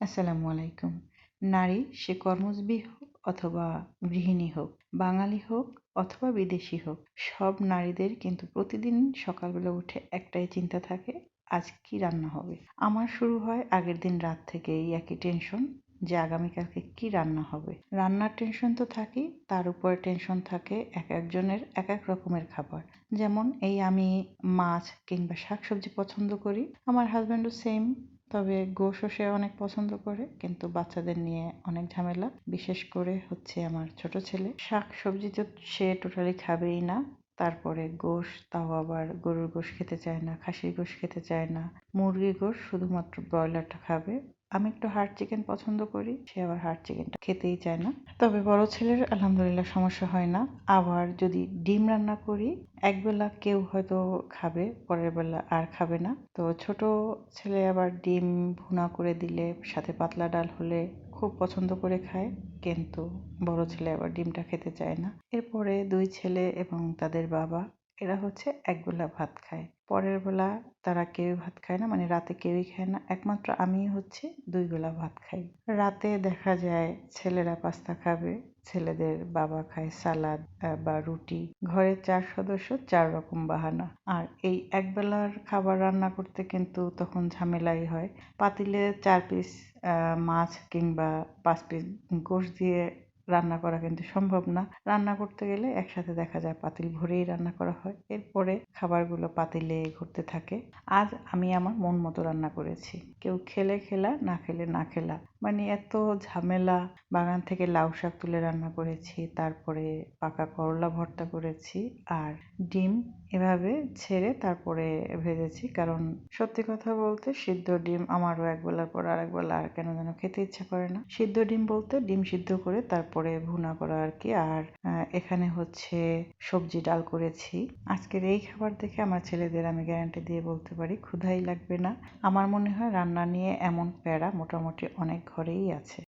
আসসালামু আলাইকুম। নারী সে কর্মজীবী হোক অথবা গৃহিণী হোক, বাঙালি হোক অথবা বিদেশি হোক, সব নারীদের কিন্তু প্রতিদিন সকালবেলা উঠে একটাই চিন্তা থাকে, আজ কি রান্না হবে? আমার শুরু হয় আগের দিন রাত থেকে এই একই টেনশন যে আগামীকালকে কি রান্না হবে। রান্নার টেনশন তো থাকেই, তার উপরে টেনশন থাকে এক একজনের এক এক রকমের খাবার। যেমন এই আমি মাছ কিংবা শাকসবজি পছন্দ করি, আমার হাজব্যান্ডও সেম তবে গোশও সে অনেক পছন্দ করে, কিন্তু বাচ্চাদের নিয়ে অনেক ঝামেলা। বিশেষ করে হচ্ছে আমার ছোট ছেলে। শাক সবজি তো সে টোটালি খাবেই না। তারপরে গোশ, তাও আবার গরুর গোশ খেতে চায় না, খাসির গোশ খেতে চায় না। মুরগির গোশ শুধুমাত্র ব্রয়লারটা খাবে। আমি একটু হার্ড চিকেন পছন্দ করি, সে আবার হার্ড চিকেনটা খেতেই চায় না। তবে বড় ছেলের আলহামদুলিল্লাহ সমস্যা হয় না। আবার যদি ডিম রান্না করি একবেলা কেউ হয়তো খাবে, পরের বেলা আর খাবে না। তো ছোট ছেলে আবার ডিম ভুনা করে দিলে, সাথে পাতলা ডাল হলে খুব পছন্দ করে খায়। কিন্তু বড় ছেলে আবার ডিমটা খেতে চায় না। এরপরে দুই ছেলে এবং তাদের বাবা এরা হচ্ছে একবেলা ভাত খায়। পরের বেলা তারা কেউ ভাত খায় না মানে রাতে কেউই খায় না, একমাত্র আমি হচ্ছে দুই বেলা ভাত খাই। রাতে দেখা যায় ছেলেরা পাস্তা খাবে, ছেলেদের বাবা খায় সালাদ বা রুটি। ঘরের চার সদস্য চার রকম বাহানা। আর এই একবেলার খাবার রান্না করতে কিন্তু তখন ঝামেলাই হয়। পাতিলে চার পিস মাছ কিংবা পাঁচ পিস গোশ দিয়ে রান্না করা কিন্তু সম্ভব না। রান্না করতে গেলে একসাথে দেখা যায় পাতিল ভরেই রান্না করা হয়। এরপরে খাবারগুলো পাতিলে ঘুরতে থাকে। আজ আমি আমার মন মতো রান্না করেছি। কেউ খেলে খেলা, না খেলে না খেলা। মানে এত ঝামেলা। বাগান থেকে লাউ শাক তুলে রান্না করেছি, তারপরে পাকা করলা ভর্তা করেছি আর ডিম এভাবে ছেড়ে তারপরে ভেজেছি। কারণ সত্যি কথা বলতে সিদ্ধ ডিম আমারও এক বেলার পর আর এক বেলা আর কেন যেন খেতে ইচ্ছা করে না। সিদ্ধ ডিম বলতে ডিম সিদ্ধ করে তারপরে ভুনা করা আর কি। আর এখানে হচ্ছে সবজি ডাল করেছি। আজকের এই খাবার দেখে আমার ছেলেদের আমি গ্যারান্টি দিয়ে বলতে পারি, ক্ষুধাই লাগবে না। আমার মনে হয় রান্না নিয়ে এমন প্যারা মোটামুটি অনেক ঘরেই আছে।